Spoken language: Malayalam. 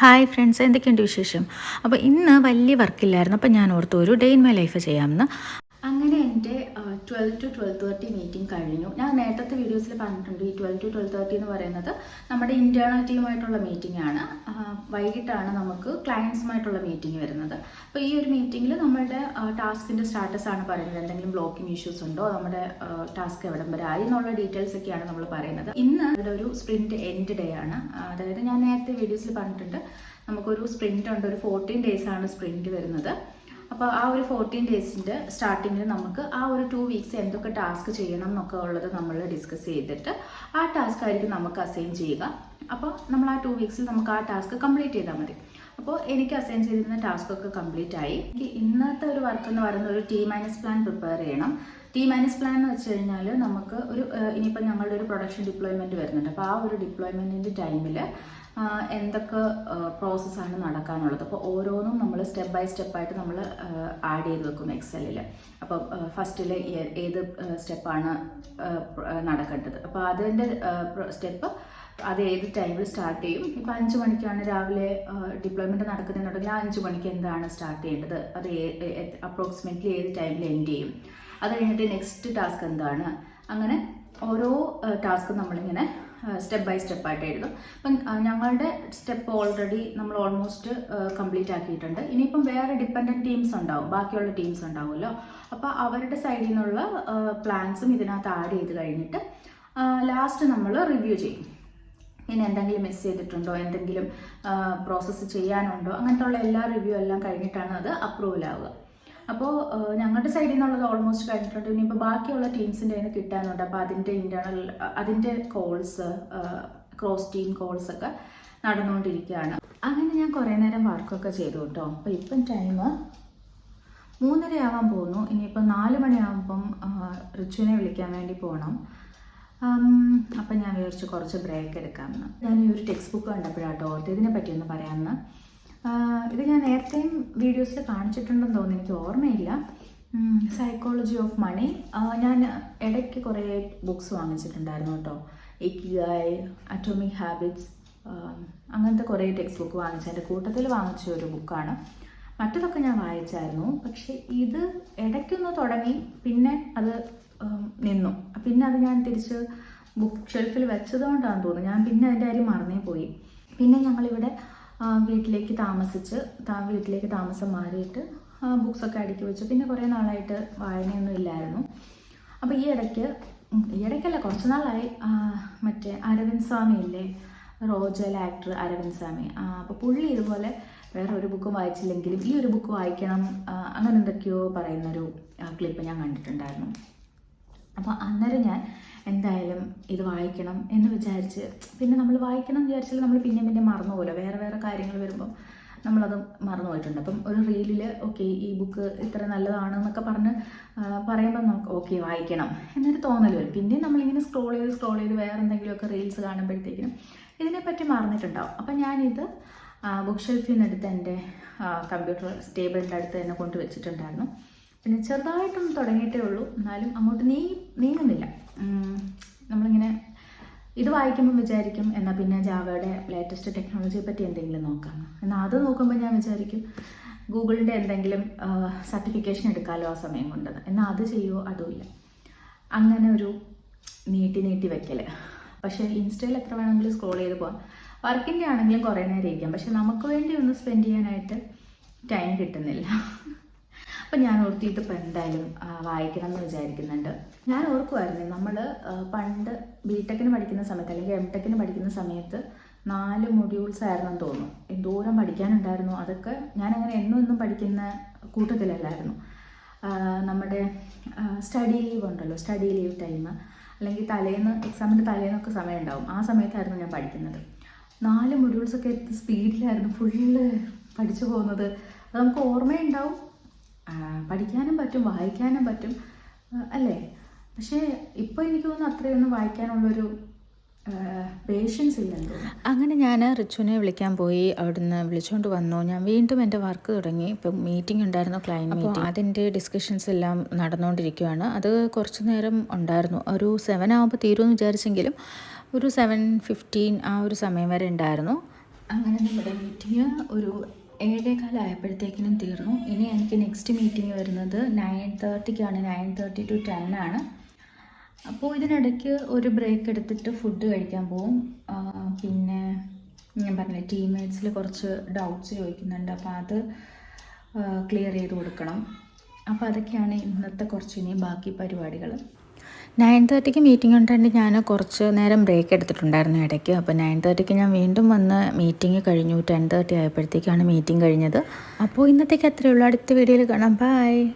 ഹായ് ഫ്രണ്ട്സ് എന്തൊക്കെയുണ്ട് വിശേഷം? അപ്പോൾ ഇന്ന് വലിയ വർക്കില്ലായിരുന്നു അപ്പോൾ ഞാൻ ഓർത്തു ഒരു ഡേ ഇൻ മൈ ലൈഫ് ചെയ്യാമെന്ന് twelve to twelve thirty meeting കഴിഞ്ഞു. ഞാൻ നേരത്തെ വീഡിയോസിൽ പറഞ്ഞിട്ടുണ്ട് ഈ ട്വൽവ് ടു ട്വൽവ് തേർട്ടി എന്ന് പറയുന്നത് നമ്മുടെ ഇന്റേർണൽ ടീമായിട്ടുള്ള മീറ്റിംഗ് ആണ്. വൈകിട്ടാണ് നമുക്ക് ക്ലയൻസുമായിട്ടുള്ള മീറ്റിംഗ് വരുന്നത്. അപ്പോൾ ഈ ഒരു മീറ്റിംഗിൽ നമ്മളുടെ ടാസ്കിന്റെ സ്റ്റാറ്റസ് ആണ് പറയുന്നത്. എന്തെങ്കിലും ബ്ലോക്കിംഗ് ഇഷ്യൂസ് ഉണ്ടോ? നമ്മുടെ ടാസ്ക് എവിടം വരെ ആയി എന്നുള്ള ഡീറ്റെയിൽസ് ഒക്കെയാണ് നമ്മൾ പറയുന്നത്. ഇന്ന് ഇവിടെ ഒരു സ്പ്രിന്റ് എൻഡ് ഡേ ആണ്. അതായത് ഞാൻ നേരത്തെ വീഡിയോസിൽ പറഞ്ഞിട്ടുണ്ട്. നമുക്കൊരു സ്പ്രിന്റ് ഉണ്ട്. ഒരു ഫോർട്ടീൻ ഡേയ്സ് ആണ് സ്പ്രിന്റ് വരുന്നത്. അപ്പോൾ ആ ഒരു ഫോർട്ടീൻ ഡേയ്സിന്റെ സ്റ്റാർട്ടിങ്ങിൽ നമുക്ക് ആ ഒരു ടു വീക്സ് എന്തൊക്കെ ടാസ്ക് ചെയ്യണം എന്നൊക്കെ ഉള്ളത് നമ്മൾ ഡിസ്കസ് ചെയ്തിട്ട് ആ ടാസ്ക് ആയിരിക്കും നമുക്ക് അസൈൻ ചെയ്യുക. അപ്പോൾ നമ്മൾ ആ ടു വീക്സിൽ നമുക്ക് ആ ടാസ്ക് കംപ്ലീറ്റ് ചെയ്താൽ മതി. അപ്പോൾ എനിക്ക് അസൈൻ ചെയ്തിരുന്ന ടാസ്ക് ഒക്കെ കംപ്ലീറ്റ് ആയി. എനിക്ക് ഇന്നത്തെ ഒരു വർക്ക് എന്ന് പറയുന്നത് ഒരു ടി മൈനസ് പ്ലാൻ പ്രിപ്പയർ ചെയ്യണം. ടി മൈനസ് പ്ലാൻ എന്ന് വെച്ച് കഴിഞ്ഞാൽ നമുക്ക് ഒരു ഇനിയിപ്പോൾ ഞങ്ങളുടെ ഒരു പ്രൊഡക്ഷൻ ഡിപ്ലോയ്മെന്റ് വരുന്നുണ്ട്. അപ്പോൾ ആ ഒരു ഡിപ്ലോയ്മെന്റിന്റെ ടൈമിൽ എന്തൊക്കെ പ്രോസസ്സാണ് നടക്കാനുള്ളത്. അപ്പോൾ ഓരോന്നും നമ്മൾ സ്റ്റെപ്പ് ബൈ സ്റ്റെപ്പായിട്ട് നമ്മൾ ആഡ് ചെയ്ത് വെക്കും എക്സലിൽ അപ്പോൾ ഫസ്റ്റിൽ ഏത് സ്റ്റെപ്പാണ് നടക്കേണ്ടത്. അപ്പോൾ അതിന്റെ സ്റ്റെപ്പ് അത് ഏത് ടൈമിൽ സ്റ്റാർട്ട് ചെയ്യും? ഇപ്പം അഞ്ച് മണിക്കാണ് രാവിലെ ഡിപ്ലോയ്മെന്റ് നടക്കുന്നുണ്ടെങ്കിൽ ആ അഞ്ച് മണിക്ക് എന്താണ് സ്റ്റാർട്ട് ചെയ്യേണ്ടത്? അത് അപ്രോക്സിമേറ്റ്ലി ഏത് ടൈമിൽ എൻഡ് ചെയ്യും? അത് കഴിഞ്ഞിട്ട് നെക്സ്റ്റ് ടാസ്ക് എന്താണ്? അങ്ങനെ ഓരോ ടാസ്കും നമ്മളിങ്ങനെ സ്റ്റെപ്പ് ബൈ സ്റ്റെപ്പ് എഴുതും അപ്പം ഞങ്ങളുടെ സ്റ്റെപ്പ് ഓൾറെഡി നമ്മൾ ഓൾമോസ്റ്റ് കംപ്ലീറ്റ് ആക്കിയിട്ടുണ്ട്. ഇനിയിപ്പം വേറെ ഡിപ്പെൻഡന്റ് ടീംസ് ഉണ്ടാവും. ബാക്കിയുള്ള ടീംസ് ഉണ്ടാവുമല്ലോ. അപ്പോൾ അവരുടെ സൈഡിൽ നിന്നുള്ള പ്ലാൻസും ഇതിനകത്ത് ആഡ് ചെയ്ത് കഴിഞ്ഞിട്ട് ലാസ്റ്റ് നമ്മൾ റിവ്യൂ ചെയ്യും. ഇനി എന്തെങ്കിലും മിസ് ചെയ്തിട്ടുണ്ടോ? എന്തെങ്കിലും പ്രോസസ്സ് ചെയ്യാനുണ്ടോ? അങ്ങനത്തെ ഉള്ള എല്ലാ റിവ്യൂ എല്ലാം കഴിഞ്ഞിട്ടാണ് അത് അപ്രൂവൽ ആവുക അപ്പോൾ ഞങ്ങളുടെ സൈഡിൽ നിന്നുള്ളത് ഓൾമോസ്റ്റ് കഴിഞ്ഞിട്ടുണ്ട്. ഇനിയിപ്പോൾ ബാക്കിയുള്ള ടീംസിന്റെ കയ്യിൽ നിന്ന് കിട്ടാനുണ്ട് അപ്പോൾ അതിന്റെ ഇന്റേർണൽ അതിന്റെ കോൾസ് ക്രോസ് ടീം കോൾസ് ഒക്കെ നടന്നുകൊണ്ടിരിക്കുകയാണ് അങ്ങനെ ഞാൻ കുറേ നേരം വർക്കൊക്കെ ചെയ്തു കേട്ടോ അപ്പോൾ ഇപ്പം ടൈം മൂന്നര ആവാൻ പോകുന്നു. ഇനിയിപ്പോൾ നാല് മണിയാകുമ്പം റിച്ചുവിനെ വിളിക്കാൻ വേണ്ടി പോകണം അപ്പം ഞാൻ വിചാരിച്ചു കുറച്ച് ബ്രേക്ക് എടുക്കാമെന്ന് ഞാൻ ഈ ഒരു ടെക്സ്റ്റ് ബുക്ക് കണ്ടപ്പോഴാണ് കേട്ടോ ഇതിനെ പറ്റിയൊന്ന് പറയാമെന്ന് ഇത് ഞാൻ നേരത്തെയും വീഡിയോസിൽ കാണിച്ചിട്ടുണ്ടെന്ന് തോന്നുന്നു. എനിക്ക് ഓർമ്മയില്ല. സൈക്കോളജി ഓഫ് മണി ഞാൻ ഇടയ്ക്ക് കുറേ ബുക്സ് വാങ്ങിച്ചിട്ടുണ്ടായിരുന്നു കേട്ടോ. ഇക്കിഗായ് അറ്റോമിക് ഹാബിറ്റ്സ് അങ്ങനത്തെ കുറേ ടെക്സ്റ്റ് ബുക്ക് വാങ്ങിച്ചു. എന്റെ കൂട്ടത്തിൽ വാങ്ങിച്ച ഒരു ബുക്കാണ് മറ്റതൊക്കെ ഞാൻ വായിച്ചായിരുന്നു. പക്ഷെ ഇത് ഇടയ്ക്കൊന്ന് തുടങ്ങി പിന്നെ അത് നിന്നു. പിന്നെ അത് ഞാൻ തിരിച്ച് ബുക്ക് ഷെൽഫിൽ വെച്ചതുകൊണ്ടാണെന്ന് തോന്നുന്നു. ഞാൻ പിന്നെ അതിന്റെ കാര്യം മറന്നേ പോയി. പിന്നെ ഞങ്ങളിവിടെ വീട്ടിലേക്ക് താമസിച്ച് വീട്ടിലേക്ക് താമസം മാറിയിട്ട് ബുക്സൊക്കെ അടുക്കി വെച്ചു. പിന്നെ കുറേ നാളായിട്ട് വായനയൊന്നും ഇല്ലായിരുന്നു. അപ്പോൾ ഈ ഇടയ്ക്ക് ഈ ഇടയ്ക്കല്ല കുറച്ച് നാളായി. മറ്റേ അരവിന്ദ് സ്വാമി ഇല്ലേ? റോജൽ ആക്ടർ അരവിന്ദ് സ്വാമി. അപ്പോൾ പുള്ളി ഇതുപോലെ വേറെ ഒരു ബുക്കും വായിച്ചില്ലെങ്കിലും ഈ ഒരു ബുക്ക് വായിക്കണം അങ്ങനെ എന്തൊക്കെയോ പറയുന്നൊരു ക്ലിപ്പ് ഞാൻ കണ്ടിട്ടുണ്ടായിരുന്നു. അപ്പോൾ അന്നേരം ഞാൻ എന്തായാലും ഇത് വായിക്കണം എന്ന് വിചാരിച്ച് പിന്നെ നമ്മൾ വായിക്കണം എന്ന് വിചാരിച്ചാൽ നമ്മൾ പിന്നെ പിന്നെ മറന്നു പോലോ വേറെ വേറെ കാര്യങ്ങൾ വരുമ്പോൾ നമ്മളത് മറന്നു പോയിട്ടുണ്ട്. അപ്പം ഒരു റീലിൽ ഓക്കെ ഈ ബുക്ക് ഇത്ര നല്ലതാണ് എന്നൊക്കെ പറഞ്ഞ് പറയുമ്പോൾ നമുക്ക് ഓക്കെ വായിക്കണം എന്നൊരു തോന്നൽ വരും. പിന്നെ നമ്മളിങ്ങനെ സ്ക്രോൾ ചെയ്ത് സ്ക്രോൾ ചെയ്ത് വേറെ എന്തെങ്കിലുമൊക്കെ റീൽസ് കാണുമ്പോഴത്തേക്കിനും ഇതിനെപ്പറ്റി മറന്നിട്ടുണ്ടാവും. അപ്പം ഞാനിത് ബുക്ക് ഷെൽഫിൽ നിന്ന് എന്റെ കമ്പ്യൂട്ടർ ടേബിളിന്റെ അടുത്ത് തന്നെ കൊണ്ട് വെച്ചിട്ടുണ്ടായിരുന്നു. പിന്നെ ചെറുതായിട്ടൊന്നും തുടങ്ങിയിട്ടേ ഉള്ളൂ. എന്നാലും അങ്ങോട്ട് നീ നീങ്ങുന്നില്ല. നമ്മളിങ്ങനെ ഇത് വായിക്കുമ്പോൾ വിചാരിക്കും എന്നാൽ പിന്നെ ജാവയുടെ ലേറ്റസ്റ്റ് ടെക്നോളജിയെ പറ്റി എന്തെങ്കിലും നോക്കാം. എന്നാൽ അത് നോക്കുമ്പോൾ ഞാൻ വിചാരിക്കും ഗൂഗിളിന്റെ എന്തെങ്കിലും സർട്ടിഫിക്കേഷൻ എടുക്കാമല്ലോ ആ സമയം കൊണ്ട്. എന്നാൽ അത് ചെയ്യുമോ അതുമില്ല അങ്ങനെ ഒരു നീട്ടി നീട്ടി വെക്കൽ പക്ഷേ ഇൻസ്റ്റയിൽ എത്ര വേണമെങ്കിലും സ്ക്രോൾ ചെയ്ത് പോകാം വർക്കിന്റെ ആണെങ്കിലും കുറേ നേരം ഇരിക്കാം. പക്ഷെ നമുക്ക് വേണ്ടി ഒന്ന് സ്പെൻഡ് ചെയ്യാനായിട്ട് ടൈം കിട്ടുന്നില്ല. അപ്പം ഞാൻ ഓർത്തി ഇതിപ്പോൾ എന്തായാലും വായിക്കണം എന്ന് വിചാരിക്കുന്നുണ്ട്. ഞാൻ ഓർക്കുമായിരുന്നു നമ്മൾ പണ്ട് ബി ടെക്കിന് പഠിക്കുന്ന സമയത്ത് അല്ലെങ്കിൽ എം ടെക്കിന് പഠിക്കുന്ന സമയത്ത് നാല് മൊഡ്യൂൾസ് ആയിരുന്നെന്ന് തോന്നുന്നു. എന്തോരം പഠിക്കാനുണ്ടായിരുന്നു. അതൊക്കെ ഞാൻ അങ്ങനെ എന്നും എന്നും പഠിക്കുന്ന കൂട്ടത്തിലല്ലായിരുന്നു. നമ്മുടെ സ്റ്റഡി ലീവ് ഉണ്ടല്ലോ സ്റ്റഡി ലീവ് ടൈം അല്ലെങ്കിൽ തലേന്ന് എക്സാമിന്റെ തലേന്നൊക്കെ സമയം ഉണ്ടാവും ആ സമയത്തായിരുന്നു ഞാൻ പഠിക്കുന്നത്. നാല് മൊഡ്യൂൾസൊക്കെ സ്പീഡിലായിരുന്നു ഫുള്ള് പഠിച്ചു പോകുന്നത്. അത് നമുക്ക് ഓർമ്മയുണ്ടാവും. പഠിക്കാനും പറ്റും വായിക്കാനും പറ്റും അല്ലേ? പക്ഷേ ഇപ്പോൾ എനിക്ക് തോന്നുന്നു അത്രയൊന്നും വായിക്കാനുള്ളൊരു പേഷ്യൻസ് ഇല്ലല്ലോ അങ്ങനെ ഞാൻ റിച്ചുവിനെ വിളിക്കാൻ പോയി അവിടുന്ന് വിളിച്ചുകൊണ്ട് വന്നു. ഞാൻ വീണ്ടും എന്റെ വർക്ക് തുടങ്ങി. ഇപ്പം മീറ്റിംഗ് ഉണ്ടായിരുന്നു ക്ലയന്റ് മീറ്റിംഗ് അതിന്റെ ഡിസ്കഷൻസ് എല്ലാം നടന്നുകൊണ്ടിരിക്കുകയാണ് അത് കുറച്ച് നേരം ഉണ്ടായിരുന്നു. ഒരു സെവൻ ആകുമ്പോൾ തീരുമെന്ന് വിചാരിച്ചെങ്കിലും ഒരു സെവൻ ഫിഫ്റ്റീൻ ആ ഒരു സമയം വരെ ഉണ്ടായിരുന്നു. അങ്ങനെ നമ്മുടെ മീറ്റിംഗ് ഒരു ഏഴേകാലായപ്പോഴത്തേക്കിനും തീർന്നു. ഇനി എനിക്ക് നെക്സ്റ്റ് മീറ്റിംഗ് വരുന്നത് നയൻ തേർട്ടിക്കാണ് നയൻ തേർട്ടി ടു ടെൻ ആണ്. അപ്പോൾ ഇതിനിടയ്ക്ക് ഒരു ബ്രേക്ക് എടുത്തിട്ട് ഫുഡ് കഴിക്കാൻ പോവും. പിന്നെ ഞാൻ പറഞ്ഞില്ലേ ടീംമേറ്റ്സിൽ കുറച്ച് ഡൗട്ട്സ് ചോദിക്കുന്നുണ്ട്. അപ്പോൾ അത് ക്ലിയർ ചെയ്ത് കൊടുക്കണം. അപ്പോൾ അതൊക്കെയാണ് ഇന്നത്തെ കുറച്ച് ഇനി ബാക്കി പരിപാടികൾ നയൻ തേർട്ടിക്ക് മീറ്റിംഗ് ഉണ്ടായിട്ട് ഞാൻ കുറച്ച് നേരം ബ്രേക്ക് എടുത്തിട്ടുണ്ടായിരുന്നു ഇടയ്ക്ക്. അപ്പോൾ നയൻ തേർട്ടിക്ക് ഞാൻ വീണ്ടും വന്ന് മീറ്റിംഗ് കഴിഞ്ഞു. ടെൻ തേർട്ടി ആയപ്പോഴത്തേക്കാണ് മീറ്റിംഗ് കഴിഞ്ഞത്. അപ്പോൾ ഇന്നത്തേക്ക് അത്രയേ ഉള്ളൂ. അടുത്ത വീഡിയോയിൽ കാണാം. ബൈ